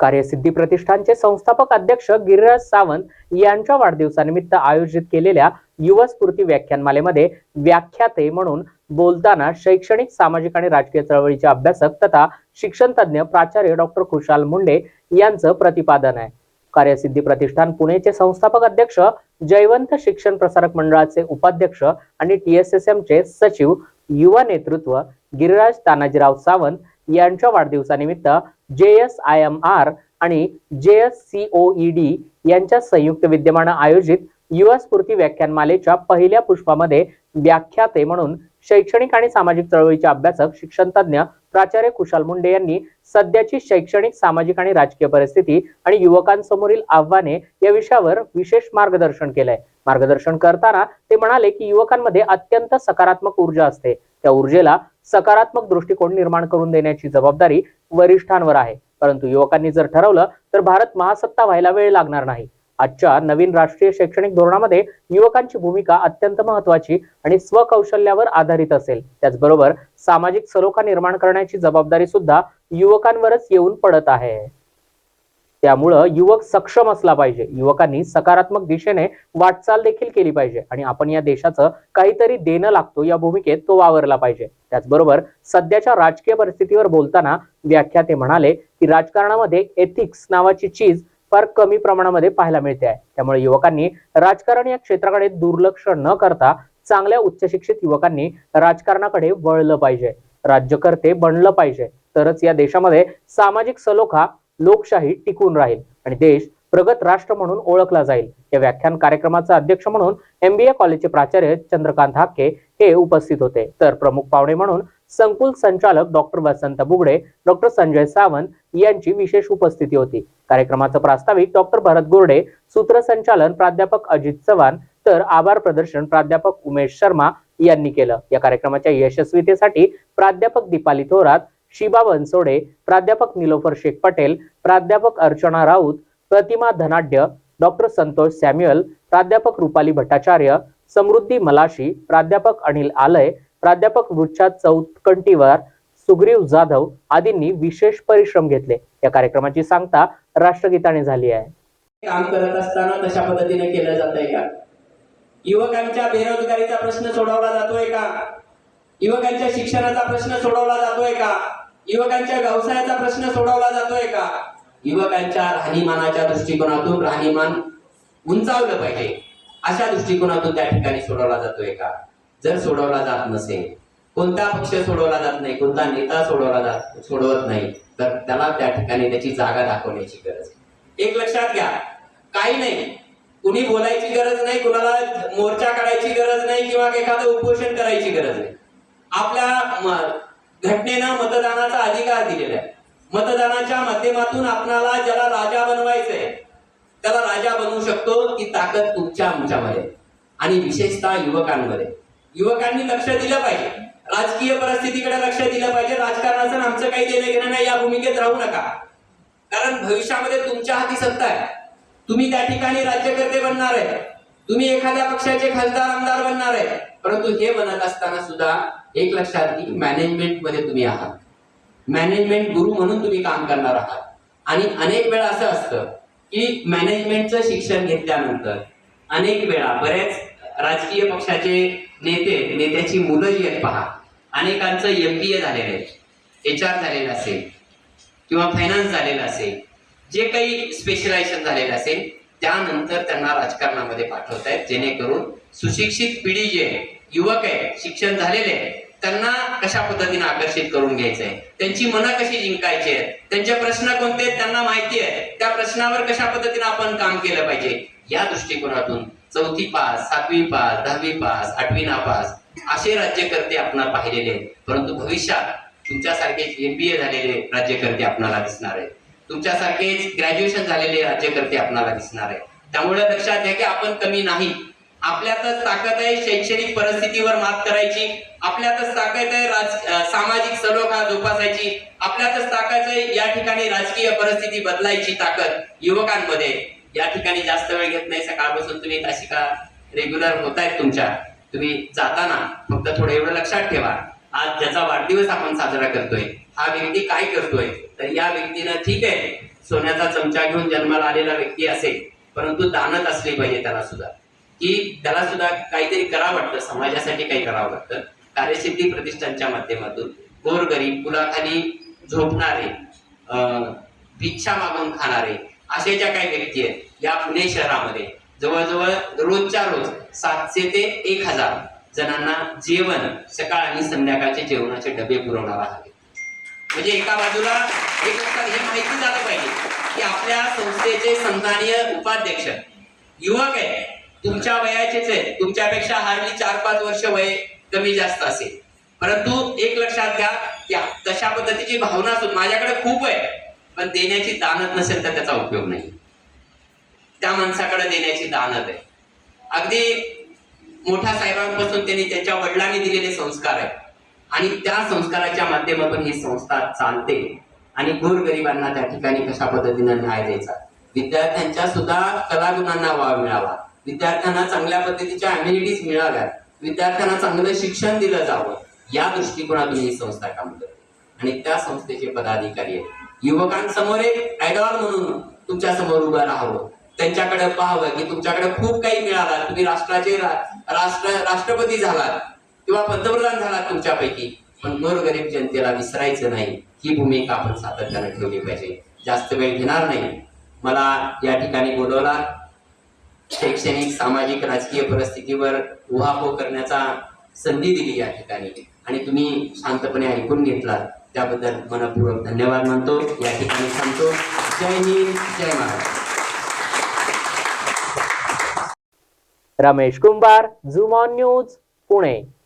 कार्यसिद्धी प्रतिष्ठानचे संस्थापक अध्यक्ष गिरिराज सावंत यांच्या वाढदिवसानिमित्त आयोजित केलेल्या युवा स्फूर्ती व्याख्यानमालेमध्ये व्याख्याते म्हणून बोलताना शैक्षणिक सामाजिक आणि राजकीय चळवळीचे अभ्यासक तथा शिक्षण तज्ज्ञ प्राचार्य डॉक्टर खुशाल मुंडे यांचं प्रतिपादन आहे. कार्यसिद्धी प्रतिष्ठान पुणेचे संस्थापक अध्यक्ष जयवंत शिक्षण प्रसारक मंडळाचे उपाध्यक्ष आणि टीएसएसएमचे चे सचिव युवा नेतृत्व गिरिराज तानाजीराव सावंत यांच्या वाढदिवसानिमित्त जे एस आय एम आर आणि J S C O E D यांच्या संयुक्त विद्यमानं आयोजित युवा स्फूर्ती व्याख्यानमालेच्या पहिल्या पुष्पामध्ये व्याख्याते म्हणून शैक्षणिक आणि सामाजिक चळवळीचे अभ्यासक शिक्षण तज्ज्ञ प्राचार्य कुशाल मुंडे यांनी सध्याची शैक्षणिक सामाजिक आणि राजकीय परिस्थिती आणि युवकांसमोरील आव्हाने या विषयावर विशेष मार्गदर्शन केलंय. मार्गदर्शन करताना ते म्हणाले की युवकांमध्ये अत्यंत सकारात्मक ऊर्जा असते. त्या ऊर्जेला सकारात्मक दृष्टिकोन निर्माण करून देण्याची जबाबदारी वरिष्ठांवर आहे. परंतु युवकांनी जर ठरवलं तर भारत महासत्ता व्हायला वेळ लागणार नाही. आजच्या नवीन राष्ट्रीय शैक्षणिक धोरणामध्ये युवकांची भूमिका अत्यंत महत्वाची आणि स्वकौशल्यावर आधारित असेल. त्याचबरोबर सामाजिक सलोखा निर्माण करण्याची जबाबदारी सुद्धा युवकांवरच येऊन पडत आहे. त्यामुळं युवक सक्षम असला पाहिजे. युवकांनी सकारात्मक दिशेने वाटचाल देखील केली पाहिजे आणि आपण या देशाचं काहीतरी देणं लागतो या भूमिकेत तो वावरला पाहिजे. त्याचबरोबर सध्याच्या राजकीय परिस्थितीवर बोलताना व्याख्या ते म्हणाले की राजकारणामध्ये एथिक्स नावाची चीज फार कमी प्रमाणामध्ये पाहायला मिळते आहे. त्यामुळे युवकांनी राजकारण या क्षेत्राकडे दुर्लक्ष न करता चांगल्या उच्चशिक्षित युवकांनी राजकारणाकडे वळलं पाहिजे. राज्यकर्ते बनलं पाहिजे. तरच या देशामध्ये सामाजिक सलोखा लोकशाही टिकून राहील आणि देश प्रगत राष्ट्र म्हणून ओळखला जाईल. या व्याख्यान कार्यक्रमाचा अध्यक्ष म्हणून एमबीए कॉलेजचे प्राचार्य चंद्रकांत हाके हे उपस्थित होते. तर प्रमुख पाहुणे म्हणून संकुल संचालक डॉक्टर वसंत बुगडे डॉक्टर संजय सावंत यांची विशेष उपस्थिती होती. कार्यक्रमाचं प्रास्ताविक डॉक्टर भरत गोरडे सूत्रसंचालन प्राध्यापक अजित चव्हाण तर आभार प्रदर्शन प्राध्यापक उमेश शर्मा यांनी केलं. या कार्यक्रमाच्या यशस्वीतेसाठी प्राध्यापक दीपाली थोरात शिबा बनसोडे प्राध्यापक निलोफर शेख पटेल प्राध्यापक अर्चना राऊत प्रतिमा धनाढ्य डॉक्टर संतोष सॅम्युअल प्राध्यापक रुपाली भट्टाचार्य समृद्धी मलाशी प्राध्यापक अनिल आलय प्राध्यापक वृच्छा चौतकंटीवार सुग्रीव जाधव आदींनी विशेष परिश्रम घेतले. या कार्यक्रमाची सांगता राष्ट्रगीताने झाली आहे. काम करत असताना तशा पद्धतीने केलं जात आहे का? युवकांच्या बेरोजगारीचा प्रश्न सोडवला जातोय का? युवकांच्या शिक्षणाचा प्रश्न सोडवला जातोय का? युवकांच्या व्यवसायाचा प्रश्न सोडवला जातोय का? युवकांच्या राहणीमानाच्या दृष्टिकोनातून राहणीमान उंचावलं पाहिजे. अशा दृष्टिकोनातून त्या ठिकाणी सोडवला जातोय का? जर सोडवला जात नसेल कोणता पक्ष सोडवला जात नाही कोणता नेता सोडवला जात सोडवत नाही तर त्याला त्या ठिकाणी त्याची जागा दाखवण्याची गरज एक लक्षात घ्या काही नाही. कुणी बोलायची गरज नाही कुणाला मोर्चा काढायची गरज नाही किंवा एखादं उपोषण करायची गरज नाही. आपल्या घटनेनं मतदानाचा अधिकार दिलेला आहे. मतदानाच्या माध्यमातून आपणाला ज्याला राजा बनवायचंय त्याला राजा बनवू शकतो ती ताकद तुमच्या आमच्यामध्ये आणि विशेषतः युवकांमध्ये युवकांनी लक्ष दिलं पाहिजे. राजकीय परिस्थितीकडे लक्ष दिलं पाहिजे. राजकारणाचं आमचं काही देणं घेणं नाही या भूमिकेत राहू नका. कारण भविष्यामध्ये तुमच्या हाती सत्ता आहे. तुम्ही त्या ठिकाणी राज्यकर्ते बनणार आहे. तुम्ही एखाद्या पक्षाचे खासदार आमदार बनणार आहे. परंतु हे बनत असताना सुद्धा एक लक्षात की मॅनेजमेंटमध्ये तुम्ही आहात. मॅनेजमेंट गुरु म्हणून तुम्ही काम करणार आहात. आणि अनेक वेळा असं असतं की मॅनेजमेंटचं शिक्षण घेतल्यानंतर अनेक वेळा बऱ्याच राजकीय पक्षाचे नेते नेत्याची मुलं जी आहेत पहा अनेकांचं एम बी ए झालेलं आहे. एच आर झालेलं असेल किंवा फायनान्स झालेलं असेल जे काही स्पेशलायझेशन झालेलं असेल त्यानंतर त्यांना राजकारणामध्ये पाठवत आहेत जेणेकरून सुशिक्षित पिढी जी आहे युवक आहे शिक्षण झालेले आहे त्यांना कशा पद्धतीने आकर्षित करून घ्यायचं आहे त्यांची मनं कशी जिंकायची आहेत? त्यांचे प्रश्न कोणते त्यांना माहिती आहे. त्या प्रश्नावर कशा पद्धतीने आपण काम केलं पाहिजे? या दृष्टिकोनातून चौथी पास सातवी पास दहावी पास आठवी नापास असे राज्यकर्ते आपण पाहिलेले आहेत. परंतु भविष्यात तुमच्यासारखेच एमबीए झालेले राज्यकर्ते आपणाला दिसणार आहेत. तुमच्यासारखेच ग्रॅज्युएशन झालेले राज्यकर्ते आपणाला दिसणार आहे त्यामुळे लक्षात घ्या की आपण कमी नाही. आपल्यातच ताकद आहे शैक्षणिक परिस्थितीवर मात करायची. आपल्यातच ताकद आहे राज सामाजिक सलोखा जोपासायची. आपल्यातच ताकद आहे या ठिकाणी राजकीय परिस्थिती बदलायची ताकद युवकांमध्ये. या ठिकाणी जास्त वेळ घेत नाही सकाळपासून तुम्ही तासिका रेग्युलर होत आहेत तुमच्या? तुम्ही जाताना फक्त थोडं एवढं लक्षात ठेवा. आज ज्याचा वाढदिवस आपण साजरा करतोय हा व्यक्ती काय करतोय? तर या व्यक्तीनं ठीक आहे सोन्याचा चमचा घेऊन जन्माला आलेला व्यक्ती असेल परंतु दानत असली पाहिजे त्याला सुद्धा. की त्याला सुद्धा काहीतरी करावं वाटतं समाजासाठी काही करावं वाटतं. कार्यसिद्धी प्रतिष्ठानच्या माध्यमातून गोरगरीब पुलाखाली झोपणारे अं, भिक्षा मागून खाणारे असे ज्या काही व्यक्ती आहेत या पुणे शहरामध्ये जवळजवळ रोजच्या रोज सातशे ते एक हजार जणांना जेवण सकाळ आणि संध्याकाळचे जेवणाचे डबे पुरवणारा हवे म्हणजे एका बाजूला एक हे माहिती झालं पाहिजे की आपल्या संस्थेचे सन्माननीय उपाध्यक्ष युवक आहे तुमच्या वयाचेच आहे. तुमच्यापेक्षा हार्डली चार पाच वर्ष वय कमी जास्त असेल. परंतु एक लक्षात घ्या की तशा पद्धतीची भावना असून माझ्याकडे खूप आहे. पण देण्याची दानत नसेल तर त्याचा उपयोग नाही. त्या माणसाकडे देण्याची दानत आहे. अगदी मोठ्या साहेबांपासून त्यांनी त्यांच्या वडिलांनी दिलेले संस्कार आहे आणि त्या संस्काराच्या माध्यमातून ही संस्था चालते. आणि गोरगरिबांना त्या ठिकाणी कशा पद्धतीनं न्याय द्यायचा? विद्यार्थ्यांच्या सुद्धा कलागुणांना वाव मिळावा. विद्यार्थ्यांना चांगल्या पद्धतीच्या अम्युनिटीज मिळाव्यात. विद्यार्थ्यांना चांगलं शिक्षण दिलं जावं या दृष्टिकोनातून ही संस्था काम करते. आणि त्या संस्थेचे पदाधिकारी आहेत. युवकांसमोर एक आयडॉल म्हणून तुमच्यासमोर उभं राहावं. त्यांच्याकडे पाहावं की तुमच्याकडे खूप काही मिळाला. तुम्ही राष्ट्राचे राष्ट्र राष्ट्रपती झालात किंवा पंतप्रधान झालात तुमच्यापैकी. पण गोरगरीब जनतेला विसरायचं नाही. ही भूमिका आपण सातत्यानं ठेवली पाहिजे. जास्त वेळ घेणार नाही. मला या ठिकाणी बोलवला शैक्षणिक सामाजिक राजकीय परिस्थितीवर उहापोह करण्याचा संधी दिली या ठिकाणी. आणि तुम्ही शांतपणे ऐकून घेतला त्याबद्दल मनपूर्वक धन्यवाद मानतो. या ठिकाणी सांगतो जय हिंद जय Maharaj Ramesh Kumbhar zoom on on news Pune.